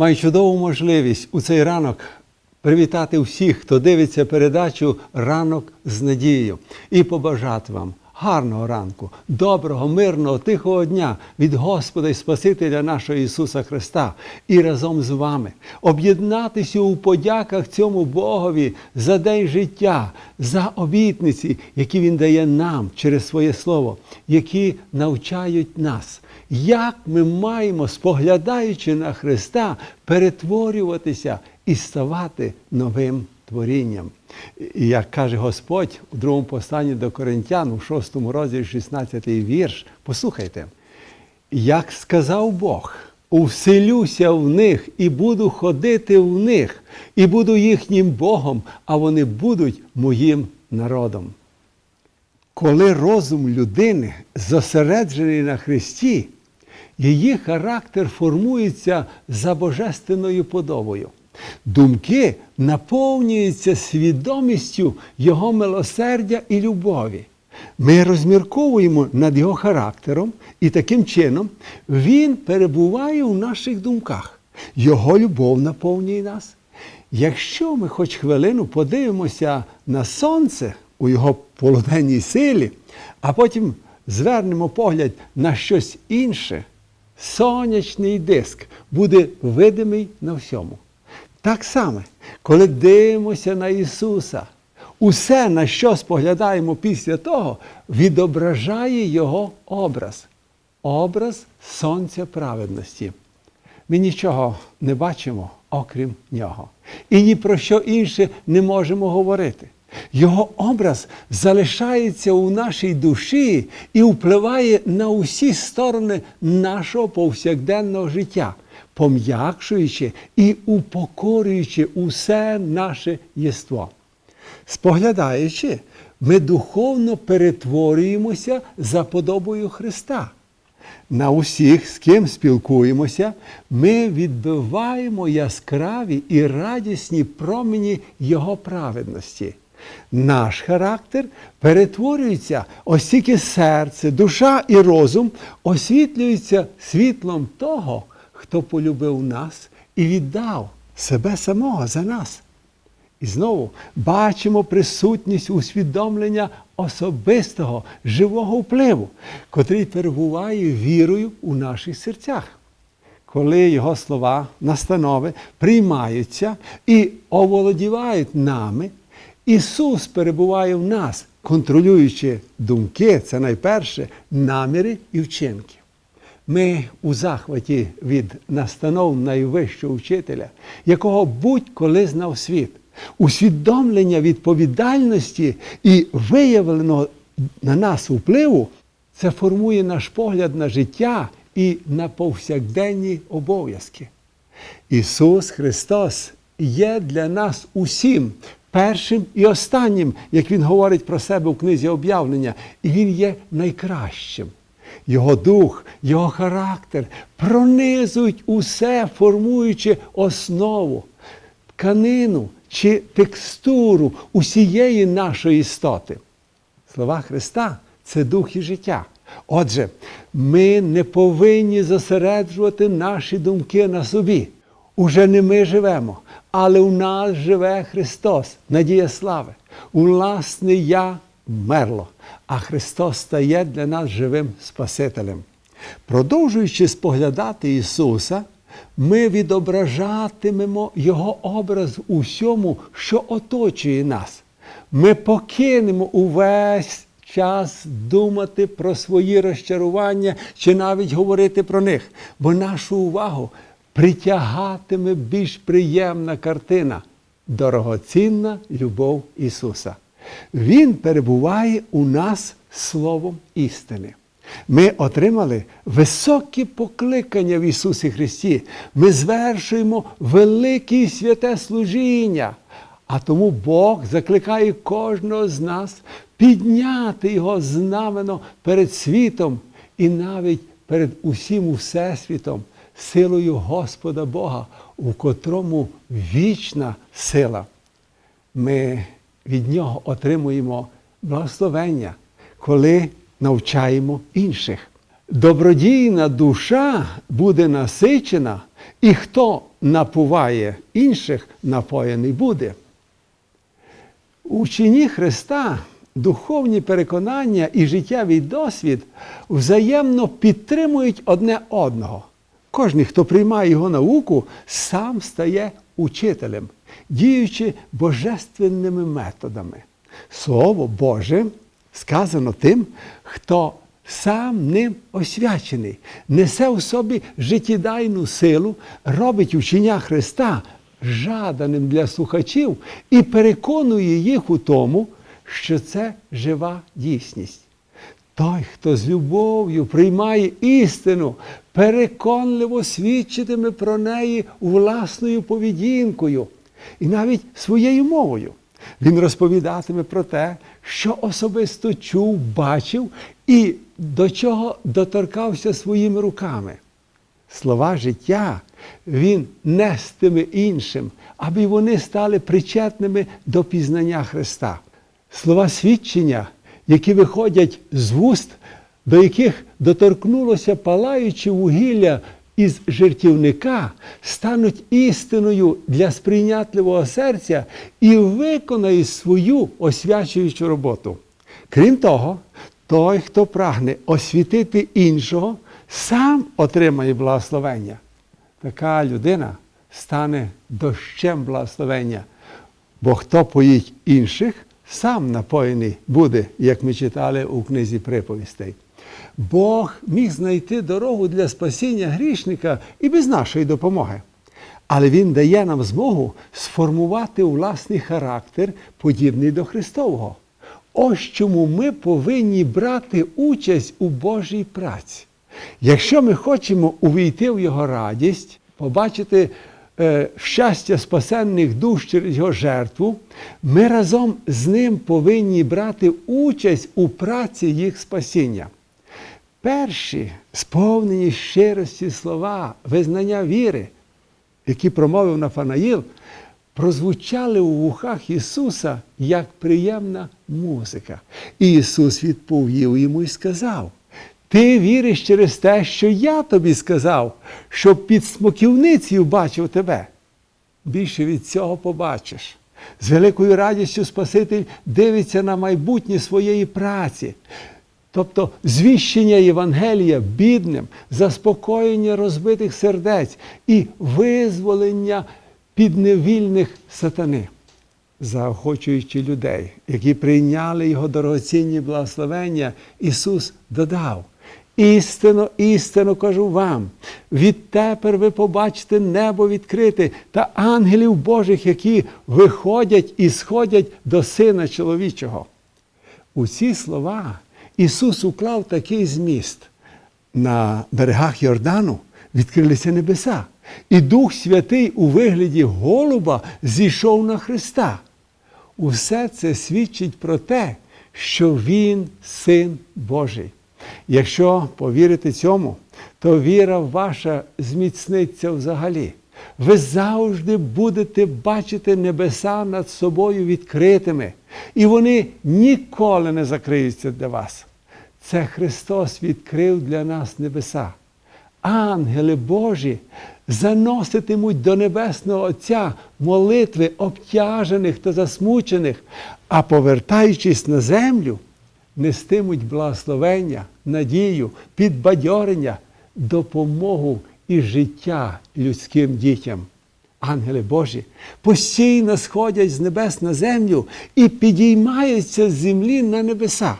Маю чудову можливість у цей ранок привітати всіх, хто дивиться передачу Ранок з надією і побажати вам гарного ранку, доброго, мирного, тихого дня від Господа і Спасителя нашого Ісуса Христа. І разом з вами. Об'єднатися у подяках цьому Богові за день життя, за обітниці, які Він дає нам через своє Слово, які навчають нас. Як ми маємо, споглядаючи на Христа, перетворюватися і ставати новим творінням. І як каже Господь у другому посланні до Коринтян, у 6 розділі 16 вірш, послухайте, як сказав Бог, увселюся в них і буду ходити в них, і буду їхнім Богом, а вони будуть моїм народом. Коли розум людини зосереджений на Христі, її характер формується за божественною подобою. Думки наповнюються свідомістю Його милосердя і любові. Ми розмірковуємо над його характером, і таким чином він перебуває у наших думках. Його любов наповнює нас. Якщо ми хоч хвилину подивимося на сонце у його полуденній силі, а потім звернемо погляд на щось інше, сонячний диск буде видимий на всьому. Так само, коли дивимося на Ісуса, усе, на що споглядаємо після того, відображає Його образ, образ Сонця праведності. Ми нічого не бачимо, окрім нього. І ні про що інше не можемо говорити. Його образ залишається у нашій душі і впливає на усі сторони нашого повсякденного життя, пом'якшуючи і упокорюючи усе наше єство. Споглядаючи, ми духовно перетворюємося за подобою Христа. На усіх, з ким спілкуємося, ми відбиваємо яскраві і радісні промені Його праведності. Наш характер перетворюється, оскільки серце, душа і розум освітлюються світлом того, хто полюбив нас і віддав себе самого за нас. І знову бачимо присутність усвідомлення особистого живого впливу, котрий перебуває вірою у наших серцях. Коли його слова, настанови приймаються і оволодівають нами, Ісус перебуває в нас, контролюючи думки, це найперше, наміри і вчинки. Ми у захваті від настанов найвищого вчителя, якого будь-коли знав світ, усвідомлення відповідальності і виявленого на нас впливу, це формує наш погляд на життя і на повсякденні обов'язки. Ісус Христос є для нас усім першим і останнім, як Він говорить про себе у книзі об'явлення, і Він є найкращим. Його дух, його характер пронизують усе, формуючи основу, тканину чи текстуру усієї нашої істоти. Слова Христа це дух і життя. Отже, ми не повинні зосереджувати наші думки на собі. Уже не ми живемо, але у нас живе Христос, надія слави. Власне, я вмерло, а Христос стає для нас живим Спасителем. Продовжуючи споглядати Ісуса, ми відображатимемо Його образ у всьому, що оточує нас. Ми покинемо увесь час думати про свої розчарування чи навіть говорити про них, бо нашу увагу притягатиме більш приємна картина дорогоцінна любов Ісуса. Він перебуває у нас Словом істини. Ми отримали високі покликання в Ісусі Христі. Ми звершуємо велике святе служіння. А тому Бог закликає кожного з нас підняти Його знамено перед світом і навіть перед усім Всесвітом, силою Господа Бога, у котрому вічна сила. Ми від Нього отримуємо благословення, коли навчаємо інших. Добродійна душа буде насичена, І хто напуває інших, напоєний буде. У вченні Христа духовні переконання і життєвий досвід взаємно підтримують одне одного. Кожен, хто приймає його науку, сам стає учителем, діючи божественними методами. Слово Боже сказано тим, хто сам ним освячений, несе в собі життєдайну силу, робить учення Христа жаданим для слухачів і переконує їх у тому, що це жива дійсність. Той, хто з любов'ю приймає істину, переконливо свідчитиме про неї власною поведінкою і навіть своєю мовою. Він розповідатиме про те, що особисто чув, бачив і до чого доторкався своїми руками. Слова життя він нестиме іншим, аби вони стали причетними до пізнання Христа. Слова свідчення, які виходять з вуст, до яких доторкнулося палаюче вугілля із жертівника, стануть істиною для сприйнятливого серця і виконають свою освячуючу роботу. Крім того, той, хто прагне освітити іншого, сам отримає благословення. Така людина стане дощем благословення. Бо хто поїть інших, сам напоєний буде, як ми читали у книзі приповістей. Бог міг знайти дорогу для спасіння грішника і без нашої допомоги. Але Він дає нам змогу сформувати власний характер, подібний до Христового. Ось чому ми повинні брати участь у Божій праці. Якщо ми хочемо увійти в Його радість, побачити е, щастя спасенних душ через його жертву, ми разом з ним повинні брати участь у праці їх спасіння. Перші сповнені щирості слова, визнання віри, які промовив Нафанаїл, прозвучали у вухах Ісуса як приємна музика. І Ісус відповів йому і сказав: Ти віриш через те, що я тобі сказав, щоб під смоківницею бачив тебе. Більше від цього побачиш. З великою радістю Спаситель дивиться на майбутнє своєї праці. Тобто звіщення Євангелія бідним, заспокоєння розбитих сердець і визволення підневільних сатани, заохочуючи людей, які прийняли його дорогоцінні благословення, Ісус додав. Істинно, істинно кажу вам, відтепер ви побачите небо відкрите та ангелів Божих, які виходять і сходять до Сина чоловічого. У ці слова Ісус уклав такий зміст. На берегах Йордану відкрилися небеса, і Дух Святий у вигляді голуба зійшов на Христа. Усе це свідчить про те, що Він син Божий. Якщо повірите цьому, то віра ваша зміцниться взагалі. Ви завжди будете бачити небеса над собою відкритими, і вони ніколи не закриються для вас. Це Христос відкрив для нас небеса. Ангели Божі заноситимуть до Небесного Отця молитви обтяжених та засмучених, а повертаючись на землю, нестимуть благословення, надію, підбадьорення, допомогу і життя людським дітям. Ангели Божі постійно сходять з небес на землю і підіймаються з землі на небеса.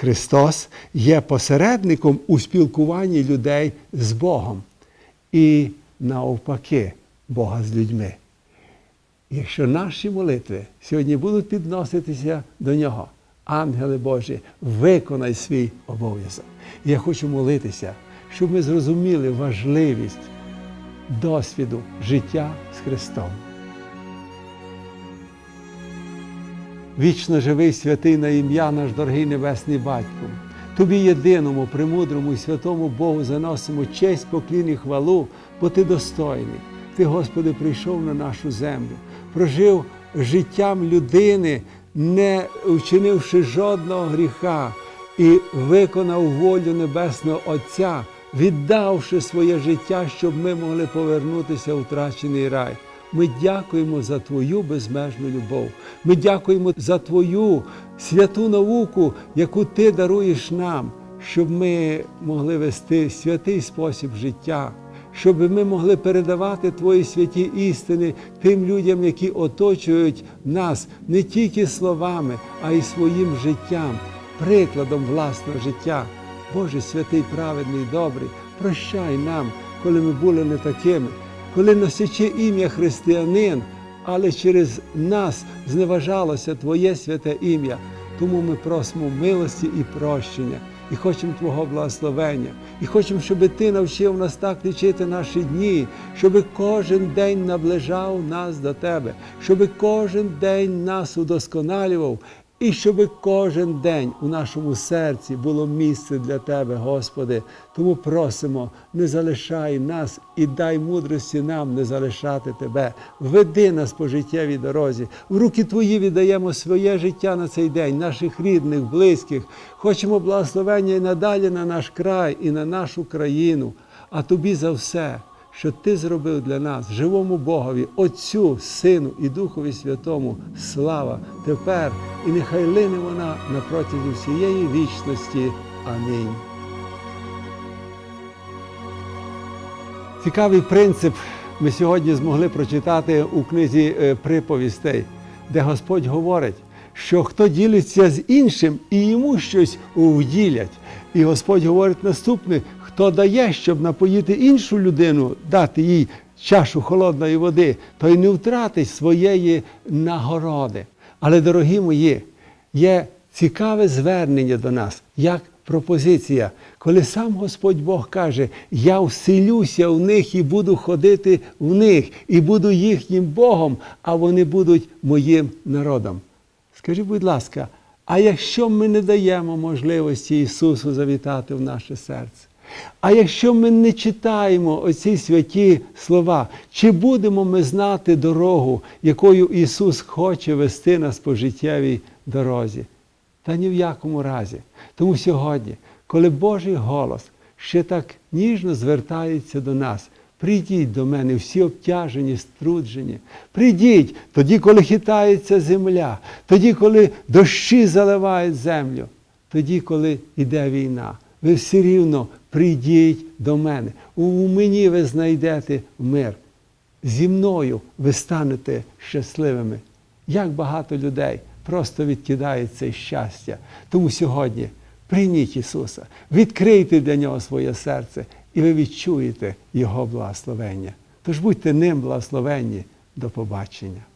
Христос є посередником у спілкуванні людей з Богом і навпаки Бога з людьми. Якщо наші молитви сьогодні будуть підноситися до Нього, ангели Божі, виконай свій обов'язок. Я хочу молитися, щоб ми зрозуміли важливість досвіду життя з Христом. Вічно живий святий на ім'я наш дорогий Небесний Батько. Тобі єдиному, премудрому і святому Богу заносимо честь, поклін і хвалу, бо Ти достойний. Ти, Господи, прийшов на нашу землю, прожив життям людини, не вчинивши жодного гріха, і виконав волю Небесного Отця, віддавши своє життя, щоб ми могли повернутися у втрачений рай. Ми дякуємо за Твою безмежну любов. Ми дякуємо за Твою святу науку, яку Ти даруєш нам, щоб ми могли вести святий спосіб життя, щоб ми могли передавати Твої святі істини тим людям, які оточують нас не тільки словами, а й своїм життям, прикладом власного життя. Боже святий, праведний, добрий, прощай нам, коли ми були не такими, коли носячи ім'я християнин, але через нас зневажалося Твоє святе ім'я. Тому ми просимо милості і прощення, і хочемо Твого благословення, і хочемо, щоб Ти навчив нас так лічити наші дні, щоб кожен день наближав нас до Тебе, щоб кожен день нас удосконалював, і щоб кожен день у нашому серці було місце для Тебе, Господи. Тому просимо, не залишай нас і дай мудрості нам не залишати Тебе. Веди нас по життєвій дорозі. В руки Твої віддаємо своє життя на цей день, наших рідних, близьких. Хочемо благословення і надалі на наш край і на нашу країну. А тобі за все що Ти зробив для нас, живому Богові, Отцю, Сину і Духові Святому, слава тепер, і нехай лине вона на протязі всієї вічності. Амінь. Цікавий принцип ми сьогодні змогли прочитати у книзі е, приповістей, де Господь говорить, що хто ділиться з іншим і йому щось вділять. І Господь говорить наступне: хто дає, щоб напоїти іншу людину, дати їй чашу холодної води, той не втратить своєї нагороди. Але, дорогі мої, є цікаве звернення до нас, як пропозиція, коли сам Господь Бог каже: Я вселюся в них і буду ходити в них, і буду їхнім Богом, а вони будуть моїм народом. Скажіть, будь ласка, а якщо ми не даємо можливості Ісусу завітати в наше серце? А якщо ми не читаємо оці святі слова, чи будемо ми знати дорогу, якою Ісус хоче вести нас по життєвій дорозі? Та ні в якому разі. Тому сьогодні, коли Божий голос ще так ніжно звертається до нас, прийдіть до мене всі обтяжені, струджені. Прийдіть тоді, коли хитається земля, тоді, коли дощі заливають землю, тоді, коли йде війна. Ви все рівно прийдіть до мене. У мені ви знайдете мир. Зі мною ви станете щасливими. Як багато людей просто відкидають це щастя. Тому сьогодні прийміть Ісуса, відкрийте для Нього своє серце, і ви відчуєте Його благословення. Тож будьте ним благословенні. До побачення.